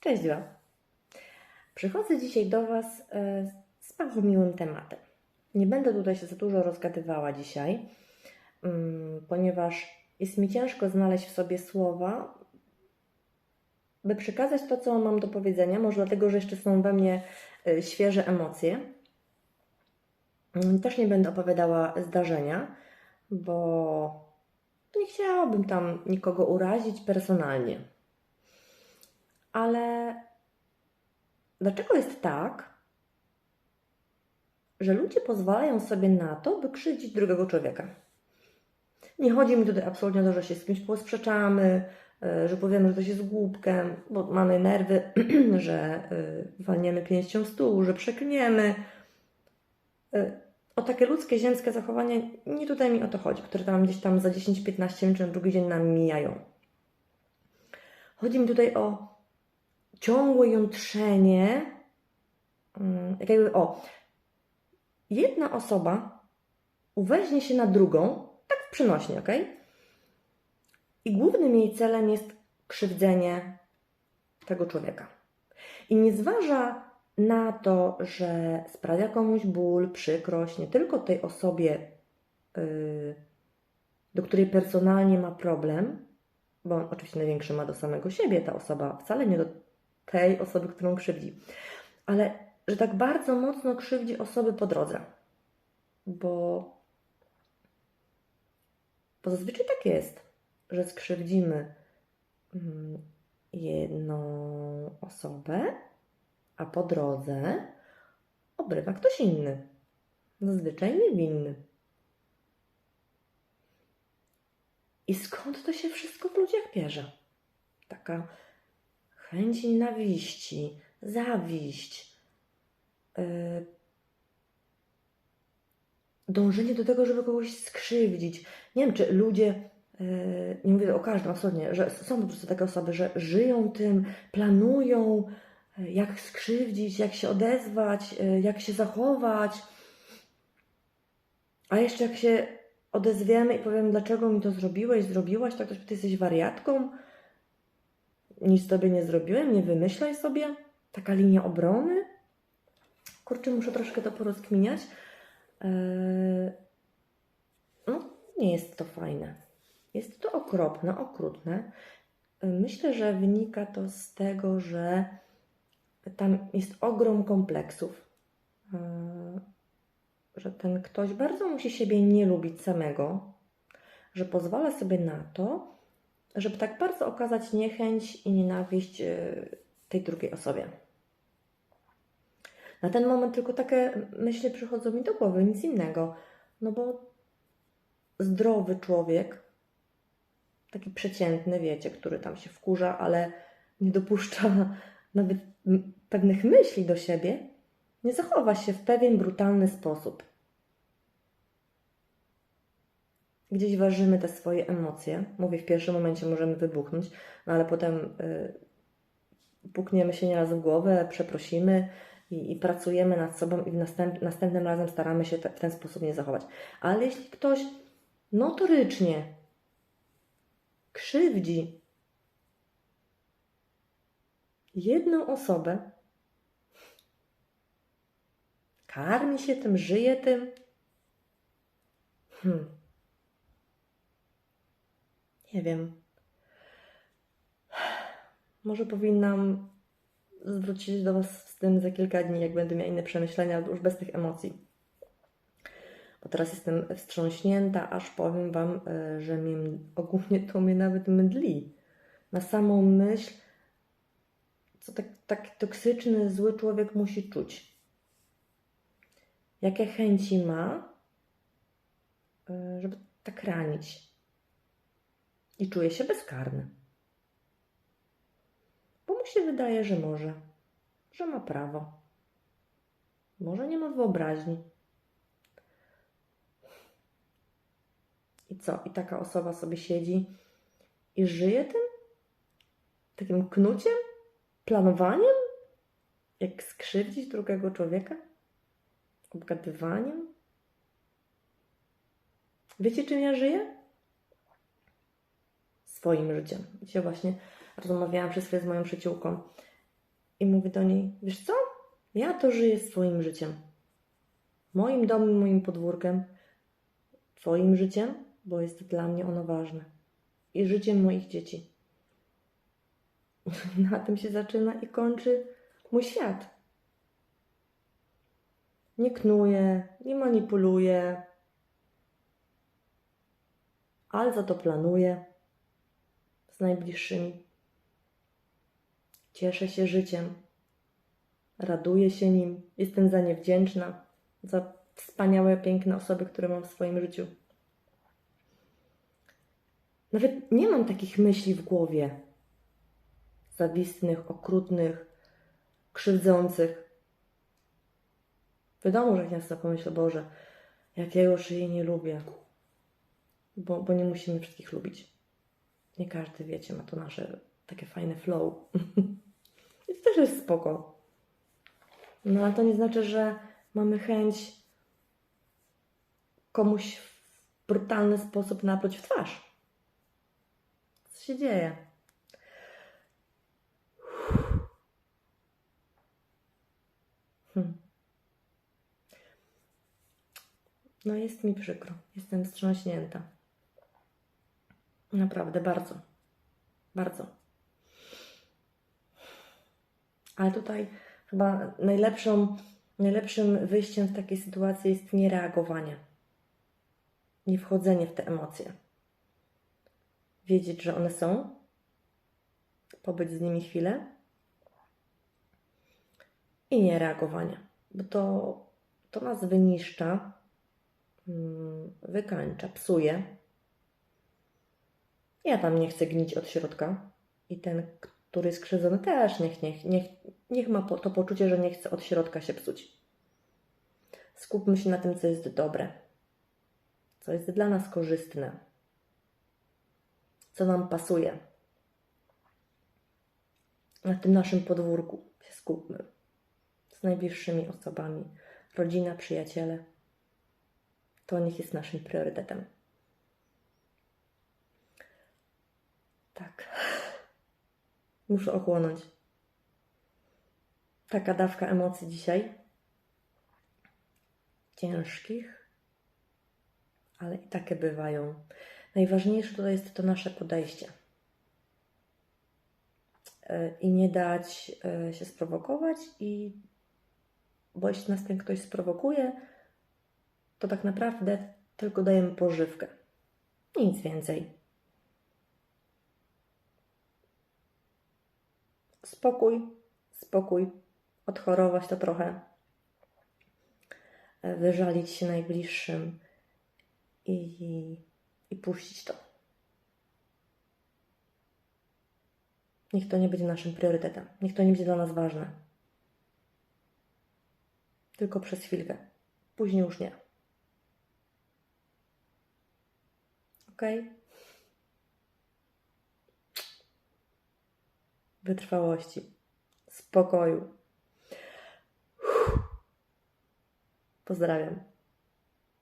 Cześć Wam. Przychodzę dzisiaj do Was e, z bardzo miłym tematem. Nie będę tutaj się za dużo rozgadywała dzisiaj, mm, ponieważ jest mi ciężko znaleźć w sobie słowa, by przekazać to, co mam do powiedzenia. Może dlatego, że jeszcze są we mnie e, świeże emocje. Mm, Też nie będę opowiadała zdarzenia, bo nie chciałabym tam nikogo urazić personalnie. Ale dlaczego jest tak, że ludzie pozwalają sobie na to, by krzywdzić drugiego człowieka? Nie chodzi mi tutaj absolutnie o to, że się z kimś posprzeczamy, y, że powiemy, że ktoś jest głupkiem, bo mamy nerwy, że y, walniemy pięścią w stół, że przeklniemy. Y, O takie ludzkie, ziemskie zachowanie, nie tutaj mi o to chodzi, które tam gdzieś tam za 10-15 minut czy na drugi dzień nam mijają. Chodzi mi tutaj o ciągłe jątrzenie, mm, jakby, o, jedna osoba uweźmie się na drugą, tak w przenośnie, ok? I głównym jej celem jest krzywdzenie tego człowieka. I nie zważa na to, że sprawia komuś ból, przykrość, nie tylko tej osobie, yy, do której personalnie ma problem, bo on oczywiście największy ma do samego siebie ta osoba, wcale nie do tej osoby, którą krzywdzi. Ale że tak bardzo mocno krzywdzi osoby po drodze. Bo, bo zazwyczaj tak jest, że skrzywdzimy mm, jedną osobę, a po drodze obrywa ktoś inny. Zazwyczaj niewinny. I skąd to się wszystko w ludziach bierze? Taka chęć nienawiści, zawiść, yy, dążenie do tego, żeby kogoś skrzywdzić. Nie wiem, czy ludzie, yy, nie mówię o każdym absolutnie, że są po prostu takie osoby, że żyją tym, planują, yy, jak skrzywdzić, jak się odezwać, yy, jak się zachować. A jeszcze jak się odezwiemy i powiem, dlaczego mi to zrobiłeś, zrobiłaś, tak ktoś ty jesteś wariatką, nic tobie nie zrobiłem, nie wymyślaj sobie. Taka linia obrony. Kurczę, muszę troszkę to porozkminiać. Eee, no, nie jest to fajne. Jest to okropne, okrutne. Eee, Myślę, że wynika to z tego, że tam jest ogrom kompleksów. Eee, Że ten ktoś bardzo musi siebie nie lubić samego, że pozwala sobie na to, żeby tak bardzo okazać niechęć i nienawiść y, tej drugiej osobie. Na ten moment tylko takie myśli przychodzą mi do głowy, nic innego. No bo zdrowy człowiek, taki przeciętny, wiecie, który tam się wkurza, ale nie dopuszcza nawet pewnych myśli do siebie, nie zachowa się w pewien brutalny sposób. Gdzieś ważymy te swoje emocje. Mówię, w pierwszym momencie możemy wybuchnąć, no ale potem y, pukniemy się nieraz w głowę, przeprosimy i, i pracujemy nad sobą i w następ, następnym razem staramy się te, w ten sposób nie zachować. Ale jeśli ktoś notorycznie krzywdzi jedną osobę, karmi się tym, żyje tym, hmm. Nie wiem. Może powinnam zwrócić do Was z tym za kilka dni, jak będę miała inne przemyślenia, już bez tych emocji. Bo teraz jestem wstrząśnięta, aż powiem Wam, y, że mnie, ogólnie to mnie nawet mdli. Na samą myśl, co tak, tak toksyczny, zły człowiek musi czuć. Jakie chęci ma, y, żeby tak ranić i czuje się bezkarny. Bo mu się wydaje, że może, że ma prawo. Może nie ma wyobraźni. I co? I taka osoba sobie siedzi i żyje tym? Takim knuciem? Planowaniem? Jak skrzywdzić drugiego człowieka? Obgadywaniem? Wiecie, czym ja żyję? Swoim życiem. Dzisiaj właśnie rozmawiałam przez chwilę z moją przyjaciółką I mówię do niej: Wiesz co? Ja to żyję swoim życiem. Moim domem, moim podwórkiem, Twoim życiem, bo jest dla mnie ono ważne. I życiem moich dzieci. Na tym się zaczyna i kończy mój świat. Nie knuję, nie manipuluję, ale za to planuję z najbliższymi. Cieszę się życiem, raduję się nim, jestem za nie wdzięczna, za wspaniałe, piękne osoby, które mam w swoim życiu. Nawet nie mam takich myśli w głowie zawistnych, okrutnych, krzywdzących. Wiadomo, że sobie pomyślę, Boże, jak ja jej nie lubię, bo, bo nie musimy wszystkich lubić. Nie każdy, wiecie, ma to nasze takie fajne flow. I to też jest spoko. No ale to nie znaczy, że mamy chęć komuś w brutalny sposób napluć w twarz. Co się dzieje? Hmm. No jest mi przykro. Jestem wstrząśnięta. Naprawdę bardzo. Bardzo. Ale tutaj chyba najlepszą, najlepszym wyjściem w takiej sytuacji jest niereagowanie. Nie wchodzenie w te emocje. Wiedzieć, że one są, pobyć z nimi chwilę i nie reagowanie, bo to, to nas wyniszcza, mm, wykańcza, psuje. Ja tam nie chcę gnić od środka i ten, który jest krzywdzony, też niech, niech, niech, niech ma to poczucie, że nie chce od środka się psuć. Skupmy się na tym, co jest dobre, co jest dla nas korzystne, co nam pasuje. Na tym naszym podwórku się skupmy z najbliższymi osobami, rodzina, przyjaciele. To niech jest naszym priorytetem. Tak. Muszę ochłonąć. Taka dawka emocji dzisiaj. Ciężkich, ale i takie bywają. Najważniejsze tutaj jest to nasze podejście. E, I nie dać e, się sprowokować, i bo jeśli nas ten ktoś sprowokuje, to tak naprawdę tylko dajemy pożywkę. Nic więcej. Spokój, spokój, odchorować to trochę, e, wyżalić się najbliższym i, i puścić to. Niech to nie będzie naszym priorytetem. Niech to nie będzie dla nas ważne. Tylko przez chwilkę. Później już nie. Ok? Wytrwałości, spokoju. Pozdrawiam.